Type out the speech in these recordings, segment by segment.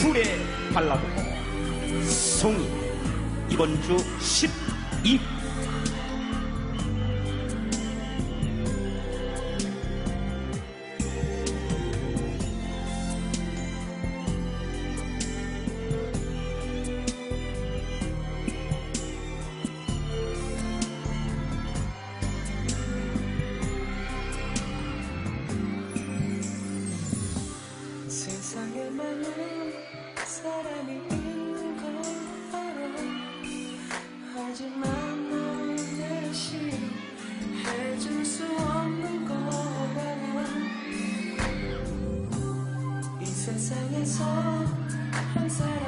쿨의 발라드 송이 이번 주 12. 사람이 있는 걸 알아 하지만 너 대신 해줄 수 없는 거라면 이 세상에서 한사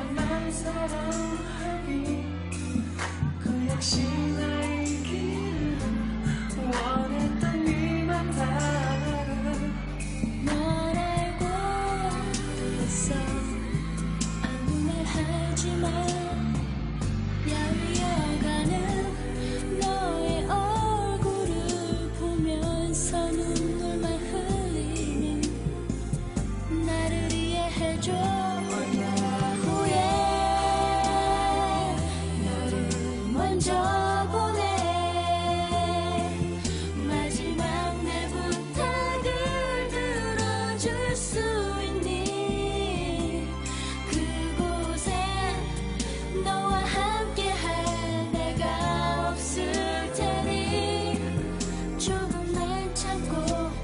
하지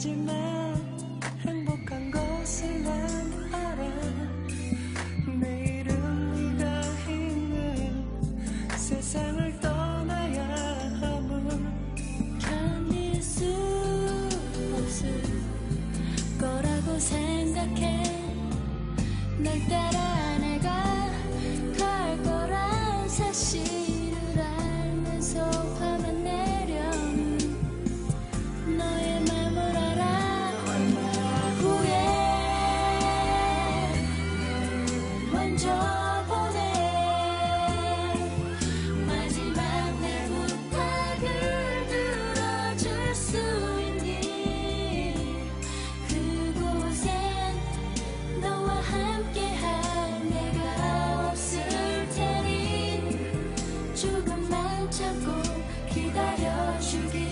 오늘까지만 행복한 것을 난 알아. 내일은 네가 있는 세상을 떠나야 함을 견딜 수 없을 거라고 생각해. 널 따라 내가 갈 거란 사실 기다려주길